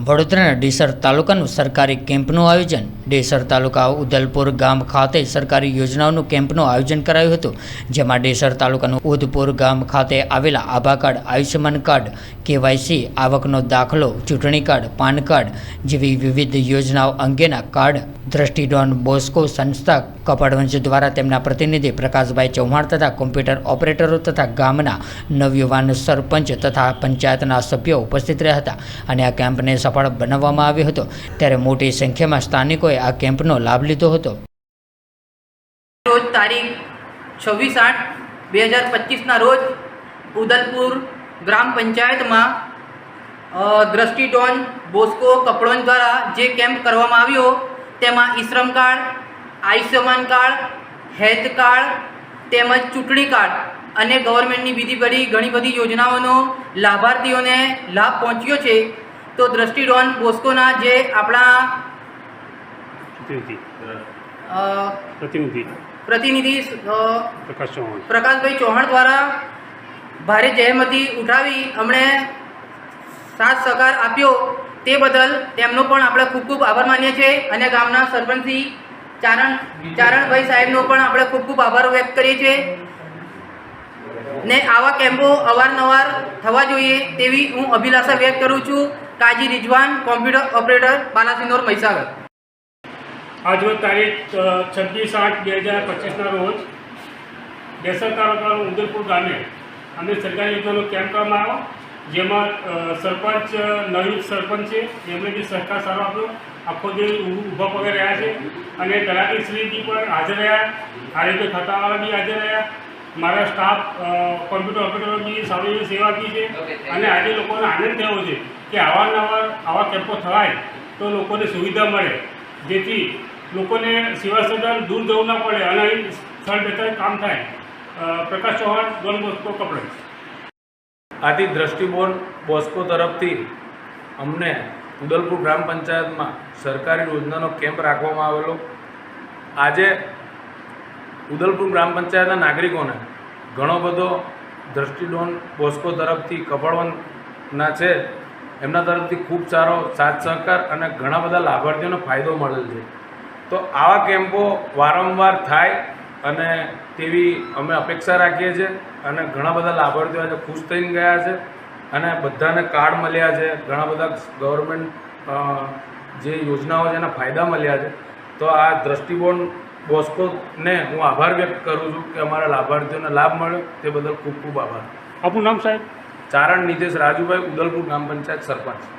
વડોદરાના ડીસર તાલુકાનું સરકારી કેમ્પનું આયોજન ડેસર તાલુકા ઉદલપુર ગામ ખાતે સરકારી યોજનાઓનું કેમ્પનું આયોજન કરાયું હતું, જેમાં ડેસર તાલુકાનું ઉદપુર ગામ ખાતે આવેલા Abha card, Ayushman card, KYC, આવકનો દાખલો, ચૂંટણી કાર્ડ, પાન કાર્ડ જેવી વિવિધ યોજનાઓ અંગેના કાર્ડ દ્રષ્ટિડોન બોસ્કો સંસ્થા કપડવંશ દ્વારા તેમના પ્રતિનિધિ પ્રકાશભાઈ ચૌહાણ તથા કોમ્પ્યુટર ઓપરેટરો તથા ગામના નવયુવાન સરપંચ તથા પંચાયતના સભ્યો ઉપસ્થિત રહ્યા હતા અને આ કેમ્પને સફળ બનાવવામાં આવ્યો હતો. ત્યારે મોટી સંખ્યામાં સ્થાનિકોએ આ કેમ્પનો લાભ લીધો હતો. રોજ તારીખ છવ્વીસ આઠ બે હજાર પચીસના રોજ ઉદલપુર ગ્રામ પંચાયતમાં દ્રષ્ટિડોન બોસ્કો કપડોન દ્વારા જે કેમ્પ કરવામાં આવ્યો, તેમાં eShram card, Ayushman card, health card, તેમજ ચૂંટણી કાર્ડ અને ગવર્મેન્ટની બીજી બધી ઘણી બધી યોજનાઓનો લાભાર્થીઓને લાભ પહોંચ્યો છે. તો દ્રષ્ટિડોન બોસ્કોના જે આપણા પ્રતિનિધિ? પ્રતિનિધિ. પ્રતિનિધિ પ્રકાશ ચૌહાણ પ્રકાશભાઈ ચૌહાણ દ્વારા ભારે જહેમતી ઉઠાવી અમને સાથ સહકાર આપ્યો તે બદલ તેમનો પણ આપણે ખૂબ ખૂબ આભાર માનીએ છીએ અને ગામના સરપંચી ચારણ ચારણભાઈ સાહેબનો પણ આપણે ખૂબ ખૂબ આભાર વ્યક્ત કરીએ છીએ. ને આવા કેમ્પો અવારનવાર થવા જોઈએ તેવી હું અભિલાષા વ્યક્ત કરું છું. Kaji Rizwan computer operator Balasinor Mahisagar. આજરોજ તારીખ છવ્વીસ આઠ બે હજાર પચીસના રોજ બેસર તાલુકાનું ઉદયપુર ગામે અમે સરકારી યોજનાનો કેમ્પ કરવામાં આવ્યો જેમાં સરપંચ નવી સરપંચ છે એમણે જે સહકાર સારો આપ્યો. આખો દિવસ ઊભા પગે રહ્યા છે અને તલાટીશ્રીજી પણ હાજર રહ્યા. આરોગ્ય ખાતાવાળા બી હાજર રહ્યા. મારા સ્ટાફ કોમ્પ્યુટર ઓપરેટરો બી સારી એવી સેવા આપી છે અને આજે લોકોને આનંદ થયો છે કે અવારનવાર આવા કેમ્પો થવાય તો લોકોને સુવિધા મળે. જેથી લોકોને સેવા સદન દૂર જવું ના પડે, અને અહીં સ્થળ બેઠા કામ થાય. પ્રકાશ ચૌહાણ, ડોન બોસ્કો કપડે. આથી દ્રષ્ટિબોન બોસ્કો તરફથી અમને ઉદલપુર ગ્રામ પંચાયતમાં સરકારી યોજનાનો કેમ્પ રાખવામાં આવેલો. આજે ઉદલપુર ગ્રામ પંચાયતના નાગરિકોને ઘણો બધો દ્રષ્ટિડોન બોસ્કો તરફથી કપડવનના છે. એમના તરફથી ખૂબ સારો સાથ સહકાર અને ઘણા બધા લાભાર્થીઓને ફાયદો મળેલ છે. તો આવા કેમ્પો વારંવાર થાય અને તેવી અમે અપેક્ષા રાખીએ છીએ અને ઘણા બધા લાભાર્થીઓ આજે ખુશ થઈને ગયા છે અને બધાને કાર્ડ મળ્યા છે. ઘણા બધા ગવર્મેન્ટ જે યોજનાઓ છે એના ફાયદા મળ્યા છે. તો આ દ્રષ્ટિકોણ બોસ્કોને હું આભાર વ્યક્ત કરું છું કે અમારા લાભાર્થીઓને લાભ મળ્યો. તે બદલ ખૂબ ખૂબ આભાર. આપનું નામ સાહેબ? ચારણ નિતેશ રાજુભાઈ ઉદલપુર ગ્રામ પંચાયત સરપંચ.